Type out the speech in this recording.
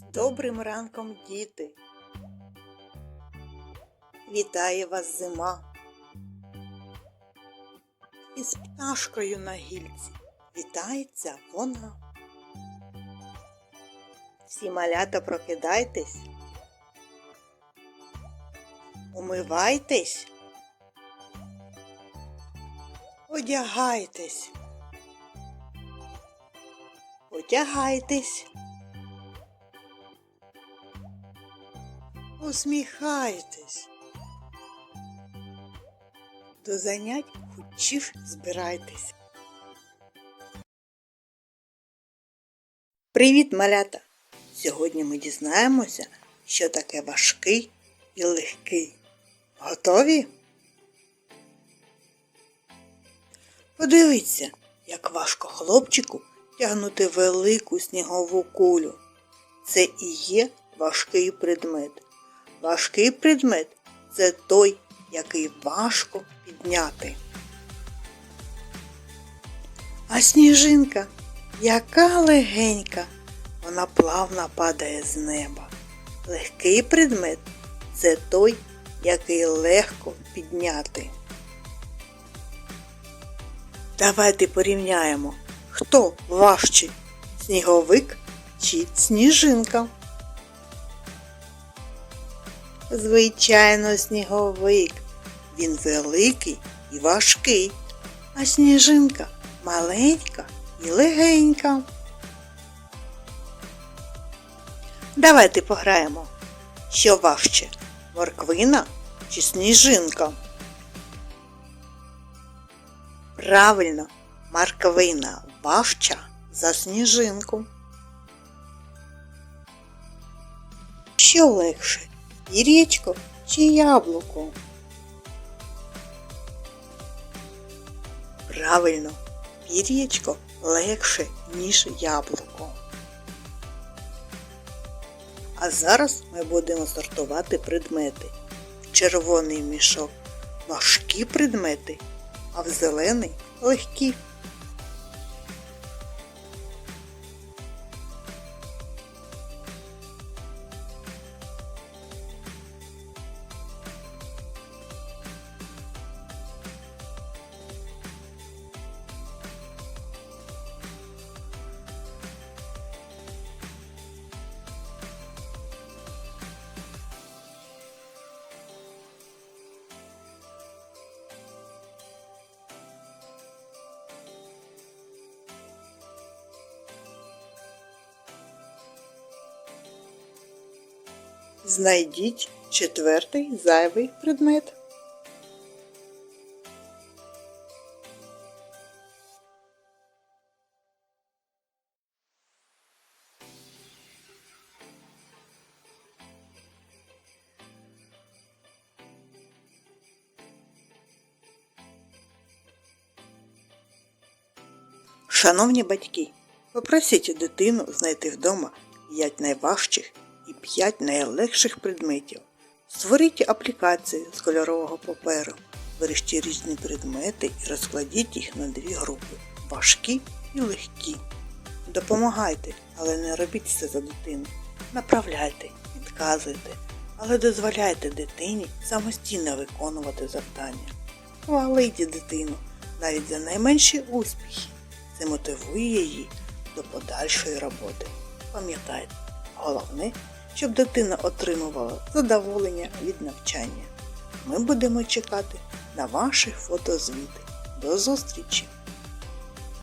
З добрим ранком, діти! Вітає вас зима! Із пташкою на гільці вітається вона. Всі малята прокидайтесь, умивайтесь, одягайтесь, одягайтесь. Усміхайтесь. До занять хочеш збирайтесь. Привіт, малята! Сьогодні ми дізнаємося, що таке важкий і легкий. Готові? Подивіться, як важко хлопчику тягнути велику снігову кулю. Це і є важкий предмет. Важкий предмет це той, який важко підняти. А сніжинка, яка легенька, вона плавно падає з неба. Легкий предмет це той, який легко підняти. Давайте порівняємо, хто важчий сніговик чи сніжинка. Звичайно, сніговик. Він великий і важкий, а сніжинка маленька і легенька. Давайте пограємо. Що важче? Морквина чи сніжинка? Правильно, морквина важча за сніжинку. Що легше? Пір'ячко чи яблуко? Правильно, пір'ячко легше, ніж яблуко. А зараз ми будемо сортувати предмети. Червоний мішок важкі предмети, а в зелений легкі. Знайдіть четвертий зайвий предмет. Шановні батьки, попросіть дитину знайти вдома 5 найважчих 5 найлегших предметів. Створіть аплікацію з кольорового паперу, вирішіть різні предмети і розкладіть їх на дві групи важкі і легкі. Допомагайте, але не робіть це за дитину. Направляйте, підказуйте, але дозволяйте дитині самостійно виконувати завдання. Хваліть дитину навіть за найменші успіхи. Це мотивує її до подальшої роботи. Пам'ятайте, головне, щоб дитина отримувала задоволення від навчання. Ми будемо чекати на ваші фотозвіти. До зустрічі!